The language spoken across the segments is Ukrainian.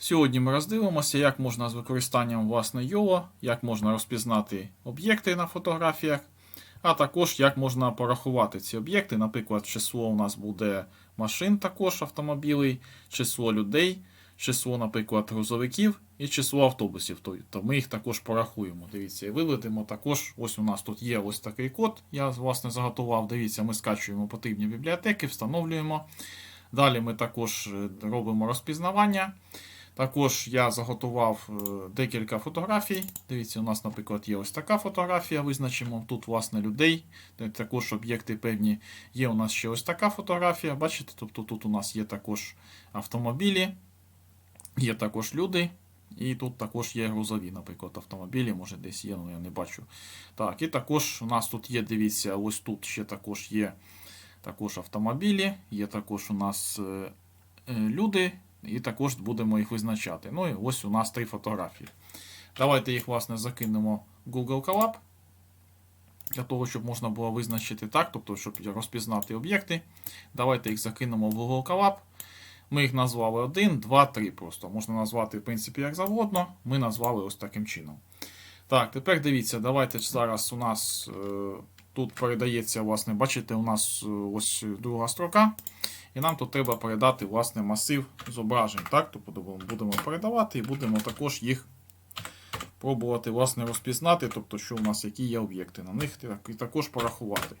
Сьогодні ми роздивимося, як можна з використанням власне YOLO, як можна розпізнати об'єкти на фотографіях, а також як можна порахувати ці об'єкти. Наприклад, число у нас буде машин, також автомобілей, число людей, число, наприклад, грузовиків і число автобусів. То, ми їх також порахуємо. Дивіться, і виведемо також. Ось у нас тут є ось такий код. Я власне заготував. Дивіться, ми скачуємо потрібні бібліотеки, встановлюємо. Далі ми також е, робимо розпізнавання. Також я заготував е, декілька фотографій. Дивіться, у нас, наприклад, є ось така фотографія. Визначимо тут, власне, людей. Також об'єкти певні. Є у нас ще ось така фотографія. Бачите, тобто тут у нас є також автомобілі, є також люди. І тут також є грузові, наприклад, автомобілі, може десь є, але я не бачу. Так, і також у нас тут є, дивіться, ось тут ще також є також автомобілі, є також у нас е, е, люди, і також будемо їх визначати. Ну і ось у нас три фотографії. Давайте їх, власне, закинемо в Google Colab. Для того, щоб можна було визначити так, тобто, щоб розпізнати об'єкти. Давайте їх закинемо в Google Colab. Ми їх назвали 1, 2, 3 просто. Можна назвати, в принципі, як завгодно. Ми назвали ось таким чином. Так, тепер дивіться, давайте зараз у нас е, тут передається, власне, бачите, у нас е, ось друга строка. І нам тут треба передати власне, масив зображень. Так? Тобто будемо передавати і будемо також їх пробувати власне, розпізнати, тобто, що у нас які є об'єкти на них, і також порахувати.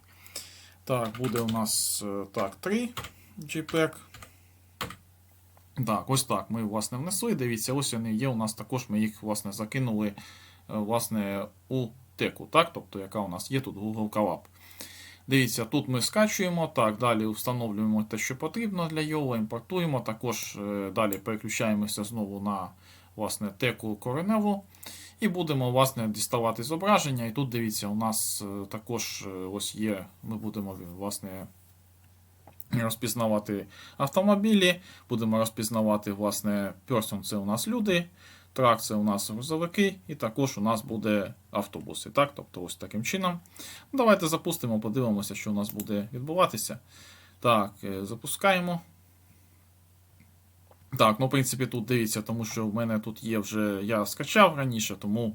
Так, буде у нас е, так, 3 JPEG. Так, ось так. Ми власне внесли. Дивіться, ось вони є. У нас також ми їх власне закинули е, власне, у теку, так? тобто, яка у нас є тут Google Colab. Дивіться, тут ми скачуємо, так, далі встановлюємо те, що потрібно для YOLO, імпортуємо, також е, далі переключаємося знову на власне, теку кореневу. І будемо власне, діставати зображення. І тут дивіться, у нас е, також е, ось є, ми будемо власне, розпізнавати автомобілі, будемо розпізнавати власне, person це у нас люди. Трак це у нас грузовики, і також у нас буде автобуси. Так? Тобто ось таким чином. Давайте запустимо, подивимося, що у нас буде відбуватися. Так, е, запускаємо. Так, ну, в принципі, тут дивіться, тому що в мене тут є вже. Я скачав раніше, тому,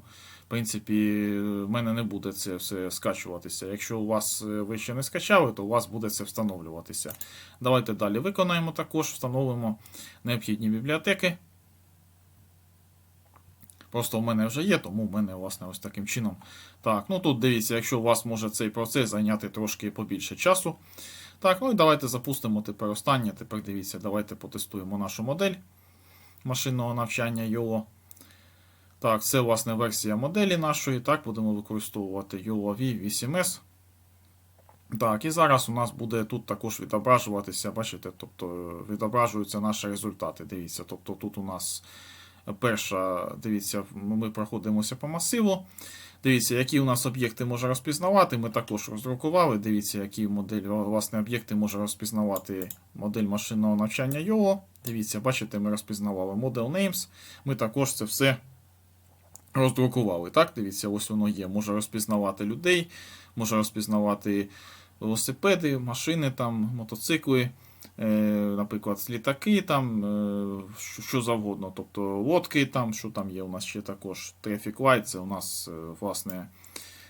в принципі, в мене не буде це все скачуватися. Якщо у вас е, ви ще не скачали, то у вас буде це встановлюватися. Давайте далі виконаємо також, встановимо необхідні бібліотеки. Просто в мене вже є, тому в мене, власне, ось таким чином. Так, ну тут дивіться, якщо у вас може цей процес зайняти трошки побільше часу. Так, ну і давайте запустимо тепер останнє. Тепер дивіться, давайте потестуємо нашу модель машинного навчання YOLO. Так, це, власне, версія моделі нашої. Так, будемо використовувати YOLO V8S. Так, і зараз у нас буде тут також відображуватися, бачите, тобто відображуються наші результати. Дивіться, тобто тут у нас. Перша, дивіться, ми проходимося по масиву. Дивіться, які у нас об'єкти може розпізнавати. Ми також роздрукували. Дивіться, які модель, власне, об'єкти може розпізнавати модель машинного навчання YOLO. Дивіться, бачите, ми розпізнавали Model Names. Ми також це все роздрукували. Так, дивіться, ось воно є. Може розпізнавати людей, може розпізнавати велосипеди, машини, там, мотоцикли. Е, наприклад, літаки, там, е, що завгодно, тобто лодки, там, що там є у нас ще також Traffic Light, це у нас, е, власне,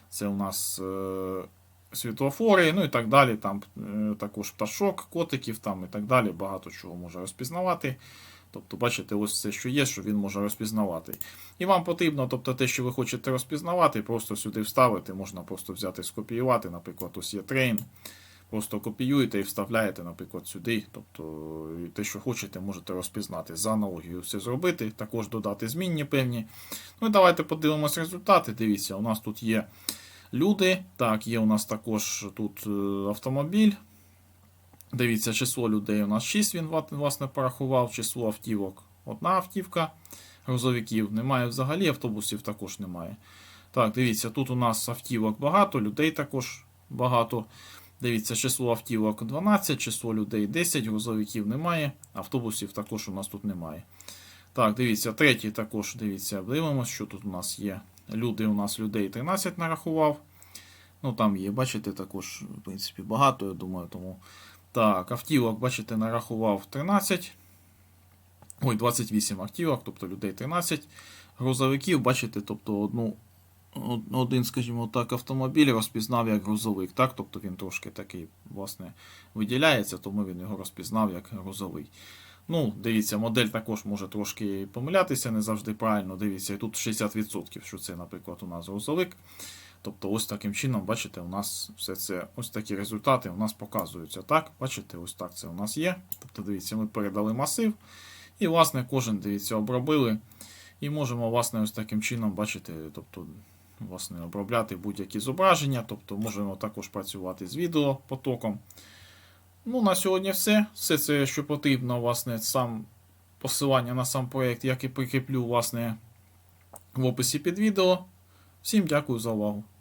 це у нас світлофори, ну і так далі. Там також пташок, котиків там і так далі. Багато чого може розпізнавати. Тобто, бачите, ось все, що є, що він може розпізнавати. І вам потрібно, тобто, те, що ви хочете розпізнавати, просто сюди вставити, можна просто взяти, скопіювати, наприклад, ось є train. Просто копіюєте і вставляєте, наприклад, сюди. Тобто те, що хочете, можете розпізнати. За аналогією все зробити, також додати змінні певні. Ну і давайте подивимось результати. Дивіться, у нас тут є люди. Так, є у нас також тут е, автомобіль. Дивіться, число людей у нас 6, він власне порахував, число автівок. Одна автівка грузовиків. Немає взагалі, автобусів також немає. Так, дивіться, тут у нас автівок багато, людей також багато. Дивіться, число автівок 12, число людей 10, грузовиків немає, автобусів також у нас тут немає. Так, дивіться, третій також дивіться, дивимося, що тут у нас є. Люди у нас людей 13 нарахував. Ну, там є, бачите, також, в принципі, багато, я думаю. тому. Так, автівок, бачите, нарахував 13. Ой, 28 автівок, тобто людей 13 грузовиків, бачите, тобто одну, од- один, скажімо так, автомобіль розпізнав як грузовик, так? Тобто він трошки такий, власне, виділяється, тому він його розпізнав як грузовий. Ну, дивіться, модель також може трошки помилятися, не завжди правильно. Дивіться, і тут 60%, що це, наприклад, у нас грузовик. Тобто, ось таким чином, бачите, у нас все це, ось такі результати у нас показуються. Так, бачите, ось так це у нас є. Тобто, дивіться, ми передали масив. І, власне, кожен, дивіться, обробили. І можемо, власне, ось таким чином, бачите, тобто, власне, обробляти будь-які зображення. Тобто, можемо також працювати з відеопотоком. Ну, на сьогодні все. Все це, що потрібно, власне, сам посилання на сам проєкт, як і прикріплю, власне, в описі під відео. Всім дякую за увагу.